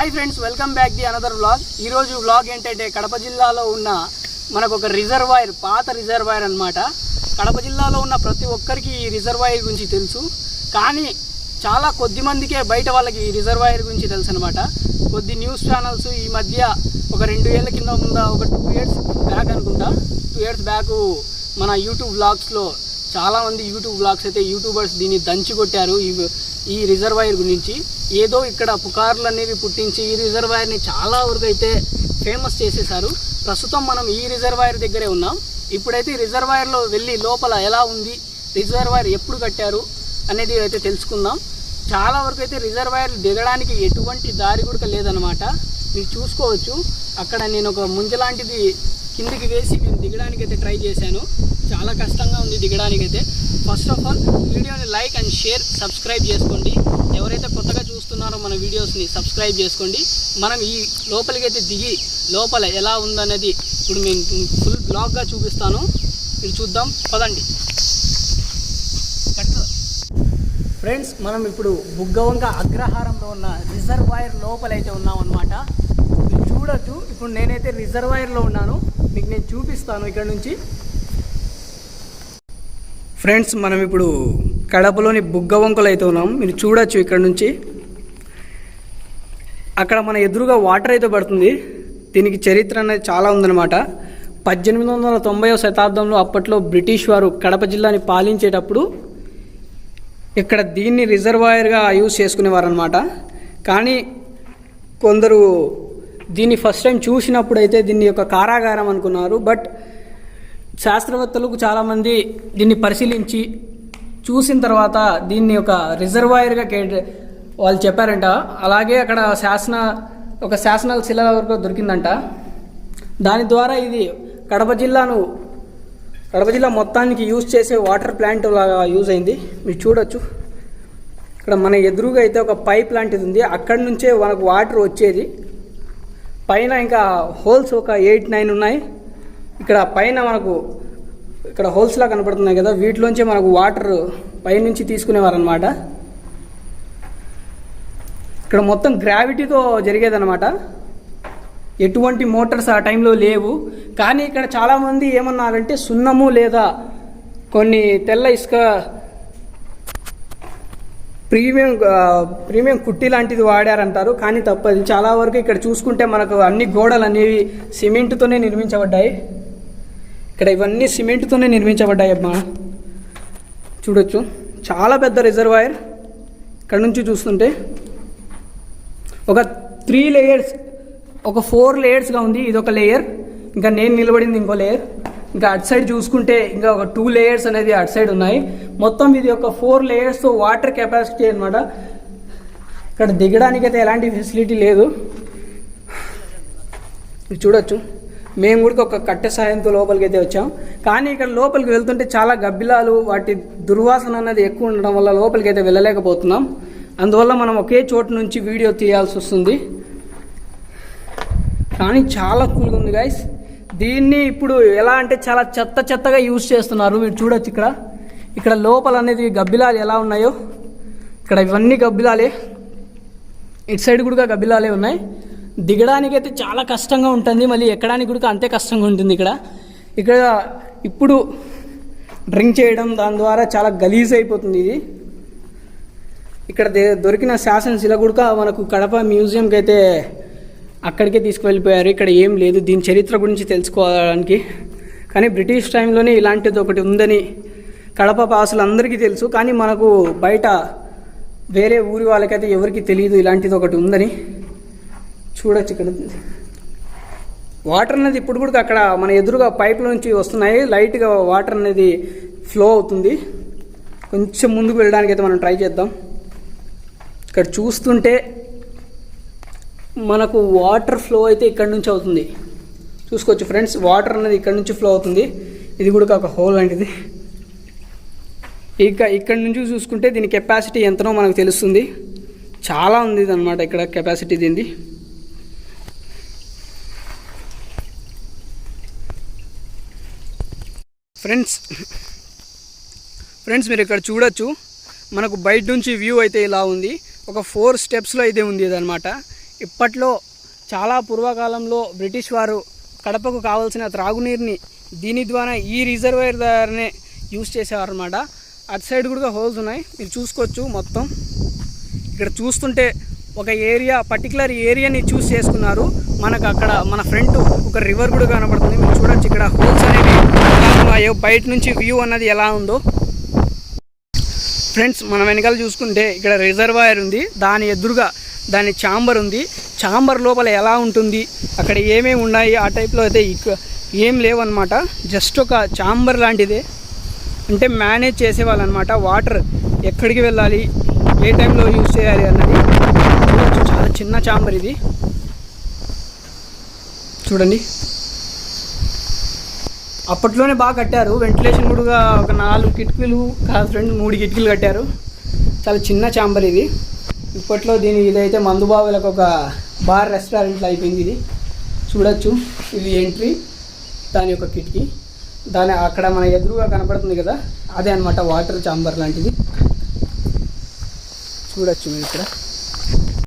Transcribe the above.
Hi friends welcome back the another vlog ఈరోజు vlog ఏంటంటే కడప జిల్లాలో ఉన్న మనకు ఒక రిజర్వాయర్ పాత రిజర్వాయర్ అనమాట కడప జిల్లాలో ఉన్న ప్రతి ఒక్కరికి ఈ రిజర్వాయర్ గురించి తెలుసు. కానీ చాలా కొద్ది మందికే బయట వాళ్ళకి ఈ రిజర్వాయర్ గురించి తెలుసు అనమాట కొద్ది న్యూస్ ఛానల్స్ ఈ మధ్య ఒక రెండు ఏళ్ళ కింద ముంద ఒక టూ ఇయర్స్ బ్యాక్ అనుకుంటా. టూ ఇయర్స్ బ్యాక్ మన యూట్యూబ్ వ్లాగ్స్లో చాలామంది యూట్యూబ్ వ్లాగ్స్ అయితే యూట్యూబర్స్ దీన్ని దంచి కొట్టారు. ఈ ఈ రిజర్వాయర్ గురించి. ఏదో ఇక్కడ పుకార్లు అనేవి పుట్టించి ఈ రిజర్వాయర్ని చాలా వరకు అయితే ఫేమస్ చేసేసారు ప్రస్తుతం మనం ఈ రిజర్వాయర్ దగ్గరే ఉన్నాం. ఇప్పుడైతే ఈ రిజర్వాయర్లో వెళ్ళి లోపల ఎలా ఉంది రిజర్వాయర్ ఎప్పుడు కట్టారు అనేది అయితే తెలుసుకుందాం. చాలా వరకు అయితే రిజర్వాయర్ దిగడానికి ఎటువంటి దారి కూడా లేదనమాట మీరు చూసుకోవచ్చు. అక్కడ నేను ఒక ముంజలాంటిది కిందికి వేసి మేము దిగడానికి అయితే ట్రై చేశాను. చాలా కష్టంగా ఉంది దిగడానికి అయితే ఫస్ట్ ఆఫ్ ఆల్ వీడియోని లైక్ అండ్ షేర్ సబ్స్క్రైబ్ చేసుకోండి. ఎవరైతే కొత్తగా చూస్తున్నారో మన వీడియోస్ని సబ్స్క్రైబ్ చేసుకోండి. మనం ఈ లోపలికి అయితే దిగి లోపల ఎలా ఉందనేది ఇప్పుడు మేము ఫుల్ బ్లాగ్గా చూపిస్తాను. మీరు చూద్దాం పదండి. ఫ్రెండ్స్ మనం ఇప్పుడు బుగ్గవంక అగ్రహారంలో ఉన్న రిజర్వాయర్ లోపలైతే ఉన్నాం అనమాట మీరు చూడొచ్చు. ఇప్పుడు నేనైతే రిజర్వాయర్లో ఉన్నాను. మీకు నేను చూపిస్తాను ఇక్కడ నుంచి. ఫ్రెండ్స్ మనం ఇప్పుడు కడపలోని బుగ్గవంకలు అయితే ఉన్నాం మీరు చూడొచ్చు ఇక్కడ నుంచి. అక్కడ మన ఎదురుగా వాటర్ అయితే పడుతుంది. దీనికి చరిత్ర అనేది చాలా ఉందన్నమాట. పద్దెనిమిది వందల తొంభైవ శతాబ్దంలో అప్పట్లో బ్రిటిష్ వారు కడప జిల్లాని పాలించేటప్పుడు ఇక్కడ దీన్ని రిజర్వాయర్గా యూజ్ చేసుకునేవారు అనమాట కానీ కొందరు దీన్ని ఫస్ట్ టైం చూసినప్పుడు అయితే దీన్ని యొక్క కారాగారం అనుకున్నారు. బట్ శాస్త్రవేత్తలకు చాలామంది దీన్ని పరిశీలించి చూసిన తర్వాత దీన్ని ఒక రిజర్వాయర్గా కేట వాళ్ళు చెప్పారంట. అలాగే అక్కడ శాసన ఒక శాసనాల శిల వరకు దొరికిందంట. దాని ద్వారా ఇది కడప జిల్లాను కడప జిల్లా మొత్తానికి యూజ్ చేసే వాటర్ ప్లాంట్ లాగా యూజ్ అయింది. మీరు చూడొచ్చు. ఇక్కడ మన ఎదురుగా అయితే ఒక పైప్ లాంటిది ఉంది. అక్కడి నుంచే మనకు వాటర్ వచ్చేది. పైన ఇంకా హోల్స్ ఒక ఎయిట్ నైన్ ఉన్నాయి. ఇక్కడ పైన మనకు ఇక్కడ హోల్స్లా కనపడుతున్నాయి కదా వీటిలోంచి మనకు వాటర్ పైనుంచి తీసుకునేవారు అనమాట ఇక్కడ మొత్తం గ్రావిటీతో జరిగేదన్నమాట. ఎటువంటి మోటార్స్ ఆ టైంలో లేవు. కానీ ఇక్కడ చాలామంది ఏమన్నారంటే సున్నము లేదా కొన్ని తెల్ల ఇసుక ప్రీమియం ప్రీమియం కుట్టి లాంటిది వాడారంటారు. కానీ తప్పది. చాలా వరకు ఇక్కడ చూసుకుంటే మనకు అన్ని గోడలు అనేవి సిమెంట్తోనే నిర్మించబడ్డాయి. ఇక్కడ ఇవన్నీ సిమెంట్తోనే నిర్మించబడ్డాయి అమ్మా చూడొచ్చు. చాలా పెద్ద రిజర్వాయర్ ఇక్కడ నుంచి చూస్తుంటే. ఒక త్రీ లేయర్స్ ఒక ఫోర్ లేయర్స్గా ఉంది. ఇది ఒక లేయర్ ఇంకా నేను నిలబడింది ఇంకో లేయర్ ఇంకా అటు సైడ్ చూసుకుంటే ఇంకా ఒక టూ లేయర్స్ అనేది అటు సైడ్ ఉన్నాయి. మొత్తం ఇది ఒక ఫోర్ లేయర్స్తో వాటర్ కెపాసిటీ అనమాట ఇక్కడ దిగడానికి అయితే ఎలాంటి ఫెసిలిటీ లేదు. చూడొచ్చు. మేము కూడా ఒక కట్టె సాయంతో లోపలికి అయితే వచ్చాం. కానీ ఇక్కడ లోపలికి వెళ్తుంటే చాలా గబ్బిలాలు వాటి దుర్వాసన అనేది ఎక్కువ ఉండడం వల్ల లోపలికి అయితే వెళ్ళలేకపోతున్నాం. అందువల్ల మనం ఒకే చోటు నుంచి వీడియో తీయాల్సి వస్తుంది. కానీ చాలా కూల్గా ఉంది గాయస్ దీన్ని ఇప్పుడు ఎలా అంటే చాలా చెత్త చెత్తగా యూజ్ చేస్తున్నారు. మీరు చూడొచ్చు ఇక్కడ. ఇక్కడ లోపల అనేది గబ్బిలాలు ఎలా ఉన్నాయో. ఇక్కడ ఇవన్నీ గబ్బిలాలే. ఇటు సైడ్ కూడా గబ్బిలాలే ఉన్నాయి. దిగడానికి అయితే చాలా కష్టంగా ఉంటుంది. మళ్ళీ ఎక్కడానికి కూడా అంతే కష్టంగా ఉంటుంది ఇక్కడ. ఇక్కడ ఇప్పుడు డ్రింక్ చేయడం దాని ద్వారా చాలా గలీజ్ అయిపోతుంది ఇది. ఇక్కడ దే- దొరికిన శాసనశిల కూడా మనకు కడప మ్యూజియంకి అయితే అక్కడికే తీసుకువెళ్ళిపోయారు. ఇక్కడ ఏం లేదు. దీని చరిత్ర గురించి తెలుసుకోవడానికి. కానీ బ్రిటిష్ టైంలోనే ఇలాంటిది ఒకటి ఉందని కడప పాసులందరికీ తెలుసు. కానీ మనకు బయట వేరే ఊరి వాళ్ళకైతే ఎవరికి తెలియదు ఇలాంటిది ఒకటి ఉందని. చూడొచ్చు ఇక్కడ. వాటర్ అనేది ఇప్పుడు కూడా అక్కడ మన ఎదురుగా పైపుల నుంచి వస్తున్నాయి. లైట్గా వాటర్ అనేది ఫ్లో అవుతుంది. కొంచెం ముందుకు వెళ్ళడానికి అయితే మనం ట్రై చేద్దాం. ఇక్కడ చూస్తుంటే మనకు వాటర్ ఫ్లో అయితే ఇక్కడ నుంచి అవుతుంది. చూసుకోవచ్చు ఫ్రెండ్స్ వాటర్ అనేది ఇక్కడ నుంచి ఫ్లో అవుతుంది. ఇది కూడా ఒక హోల్ లాంటిది. ఇక ఇక్కడ నుంచి చూసుకుంటే దీని కెపాసిటీ ఎంతనో మనకు తెలుస్తుంది. చాలా ఉంది అనమాట ఇక్కడ కెపాసిటీ దీనిది. ఫ్రెండ్స్ ఫ్రెండ్స్ మీరు ఇక్కడ చూడొచ్చు మనకు బయట నుంచి వ్యూ అయితే ఇలా ఉంది. ఒక ఫోర్ స్టెప్స్లో అయితే ఉంది ఇదనమాట ఇప్పట్లో చాలా పూర్వకాలంలో బ్రిటిష్ వారు కడపకు కావాల్సిన త్రాగునీరుని దీని ద్వారా ఈ రిజర్వాయర్ ద్వారానే యూజ్ చేసేవారనమాట అటు సైడ్ కూడా హోల్స్ ఉన్నాయి. మీరు చూసుకోవచ్చు మొత్తం. ఇక్కడ చూస్తుంటే ఒక ఏరియా పర్టికులర్ ఏరియాని చూస్ చేసుకున్నారు. మనకు అక్కడ మన ఫ్రంట్ ఒక రివర్ కూడా కనబడుతుంది. మీరు చూడొచ్చు ఇక్కడ హోల్స్ అనేవి ఎలా బయట నుంచి వ్యూ అన్నది ఎలా ఉందో. ఫ్రెండ్స్ మనం వెనకాల చూసుకుంటే ఇక్కడ రిజర్వాయర్ ఉంది. దాని ఎదురుగా దాని ఛాంబర్ ఉంది. ఛాంబర్ లోపల ఎలా ఉంటుంది అక్కడ ఏమేమి ఉన్నాయి ఆ టైప్లో అయితే ఇక ఏం లేవన్నమాట. జస్ట్ ఒక ఛాంబర్ లాంటిదే. అంటే మేనేజ్ చేసేవాళ్ళు అనమాట వాటర్ ఎక్కడికి వెళ్ళాలి ఏ టైంలో యూజ్ చేయాలి అన్నది. చాలా చిన్న ఛాంబర్ ఇది. చూడండి. అప్పట్లోనే బాగా కట్టారు. వెంటిలేషన్ కూడా ఒక నాలుగు కిటికీలు కాదు ఫ్రెండ్ మూడు కిటికీలు కట్టారు. చాలా చిన్న ఛాంబర్ ఇది. ఇప్పట్లో దీని ఇదైతే మందుబాబులకు ఒక బార్ రెస్టారెంట్లో అయిపోయింది ఇది. చూడొచ్చు. ఇది ఎంట్రీ. దాని యొక్క కిటికీ. దాని అక్కడ మన ఎదురుగా కనపడుతుంది కదా అదే అన్నమాట వాటర్ ఛాంబర్ లాంటిది. చూడొచ్చు మీరు ఇక్కడ.